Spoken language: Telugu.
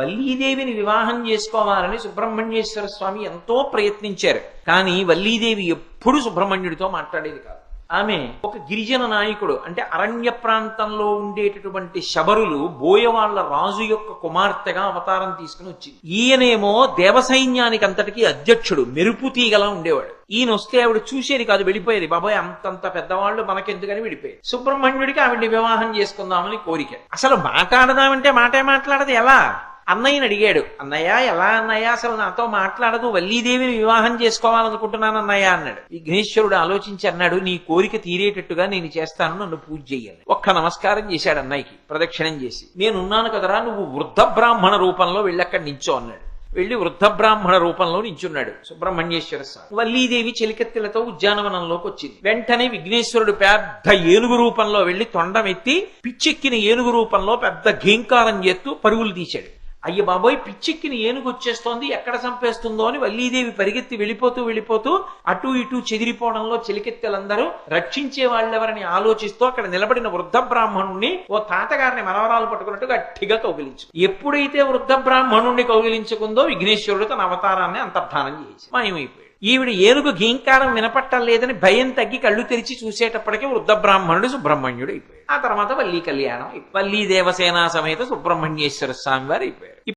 వల్లీదేవిని వివాహం చేసుకోవాలని సుబ్రహ్మణ్యేశ్వర స్వామి ఎంతో ప్రయత్నించారు. కానీ వల్లీదేవి ఎప్పుడు సుబ్రహ్మణ్యుడితో మాట్లాడేది కాదు. ఆమె ఒక గిరిజన నాయకుడు అంటే అరణ్య ప్రాంతంలో ఉండేటటువంటి శబరులు బోయవాళ్ళ రాజు యొక్క కుమార్తెగా అవతారం తీసుకుని వచ్చింది. ఈయనేమో దేవసైన్యానికి అంతటికి అధ్యక్షుడు మెరుపు తీగలా ఉండేవాడు. ఈయన వస్తే ఆవిడ చూసేది కాదు వెళ్ళిపోయేది. బాబాయ్ అంతంత పెద్దవాళ్ళు మనకెందుకని వెళ్ళిపోయేది సుబ్రహ్మణ్యుడికి ఆవిడ్ని వివాహం చేసుకుందామని కోరిక. అసలు మాట్లాడదామంటే మాటే మాట్లాడదు ఎలా? అన్నయ్యని అడిగాడు అన్నయ్య ఎలా అన్నయ్య? అసలు నాతో మాట్లాడదు వల్లీదేవిని వివాహం చేసుకోవాలనుకుంటున్నాను అన్నయ్య అన్నాడు. విఘ్నేశ్వరుడు ఆలోచించి అన్నాడు నీ కోరిక తీరేటట్టుగా నేను చేస్తాను నన్ను పూజ చెయ్యాలి ఒక్క నమస్కారం చేశాడు అన్నయ్యకి ప్రదక్షిణం చేసి. నేనున్నాను కదరా నువ్వు వృద్ధ బ్రాహ్మణ రూపంలో వెళ్ళక్కడ నించో అన్నాడు. వెళ్ళి వృద్ధ బ్రాహ్మణ రూపంలో నించున్నాడు సుబ్రహ్మణ్యేశ్వర స్వామి. వల్లీదేవి చెలికత్తెలతో ఉద్యానవనంలోకి వచ్చింది. వెంటనే విఘ్నేశ్వరుడు పెద్ద ఏనుగు రూపంలో వెళ్ళి తొండమెత్తి పిచ్చెక్కిన ఏనుగు రూపంలో పెద్ద ఘీంకారం చేస్తూ పరుగులు తీశాడు. అయ్య బాబోయ్ పిచ్చిక్కిని ఏనుగు వచ్చేస్తోంది ఎక్కడ చంపేస్తుందో అని వల్లీదేవి పరిగెత్తి వెళ్ళిపోతూ వెళ్ళిపోతూ అటు ఇటు చెదిరిపోవడంలో చెలికెత్తెలందరూ రక్షించే వాళ్ళెవరని ఆలోచిస్తూ అక్కడ నిలబడిన వృద్ధ బ్రాహ్మణుణ్ణి ఓ తాతగారిని మనవరాలు పట్టుకున్నట్టు గట్టిగా కౌగిలించు. ఎప్పుడైతే వృద్ధ బ్రాహ్మణుణ్ణి కౌగిలించుకుందో విఘ్నేశ్వరుడు తన అవతారాన్ని అంతర్ధానం చేసి మాయమైపోయాడు. ఈవిడ ఏనుగు ఘీంకారం వినపట్టలేదని భయం తగ్గి కళ్ళు తెరిచి చూసేటప్పటికీ వృద్ధ బ్రాహ్మణుడు సుబ్రహ్మణ్యుడు అయిపోయాడు ఆ తర్వాత వల్లీ కళ్యాణం. వల్లీ దేవసేన సమేత సుబ్రహ్మణ్యేశ్వర స్వామి వారు అయిపోయారు